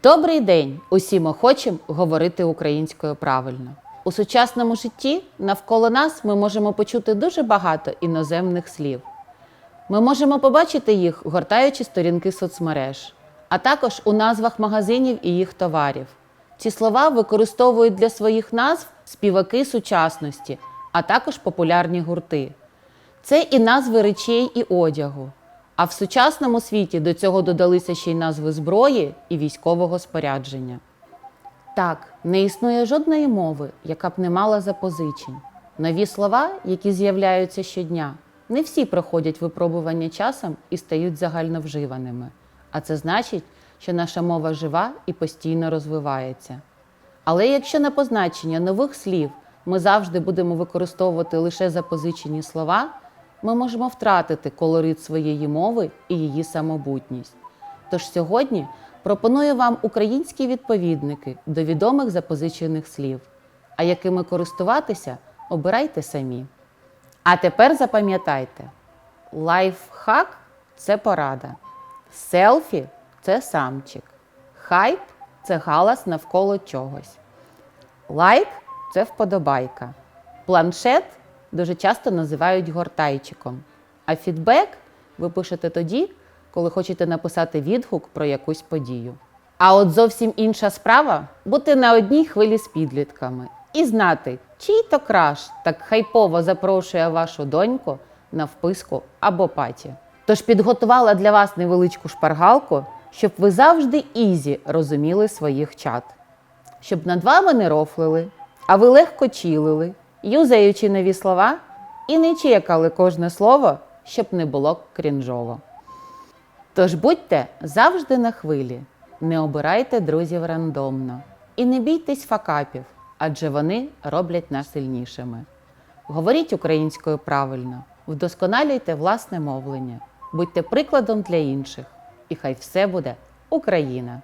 Добрий день усім охочим говорити українською правильно. У сучасному житті навколо нас ми можемо почути дуже багато іноземних слів. Ми можемо побачити їх, гортаючи сторінки соцмереж, а також у назвах магазинів і їх товарів. Ці слова використовують для своїх назв співаки сучасності, а також популярні гурти. Це і назви речей і одягу. А в сучасному світі до цього додалися ще й назви зброї і військового спорядження. Так, не існує жодної мови, яка б не мала запозичень. Нові слова, які з'являються щодня, не всі проходять випробування часом і стають загальновживаними. А це значить, що наша мова жива і постійно розвивається. Але якщо на позначення нових слів ми завжди будемо використовувати лише запозичені слова, ми можемо втратити колорит своєї мови і її самобутність. Тож сьогодні пропоную вам українські відповідники до відомих запозичених слів. А якими користуватися, обирайте самі. А тепер запам'ятайте: лайфхак це порада, селфі це самчик, хайп це галас навколо чогось. Лайк це вподобайка. Планшет дуже часто називають гортайчиком. А фідбек ви пишете тоді, коли хочете написати відгук про якусь подію. А от зовсім інша справа бути на одній хвилі з підлітками і знати, чий то краш так хайпово запрошує вашу доньку на вписку або паті. Тож підготувала для вас невеличку шпаргалку, щоб ви завжди ізі розуміли своїх чат щоб над вами не рофлили, а ви легко чілили, юзаючи нові слова і не чекали кожне слово, щоб не було крінжово. Тож будьте завжди на хвилі, не обирайте друзів рандомно і не бійтесь факапів, адже вони роблять нас сильнішими. Говоріть українською правильно, вдосконалюйте власне мовлення, будьте прикладом для інших, і хай все буде Україна!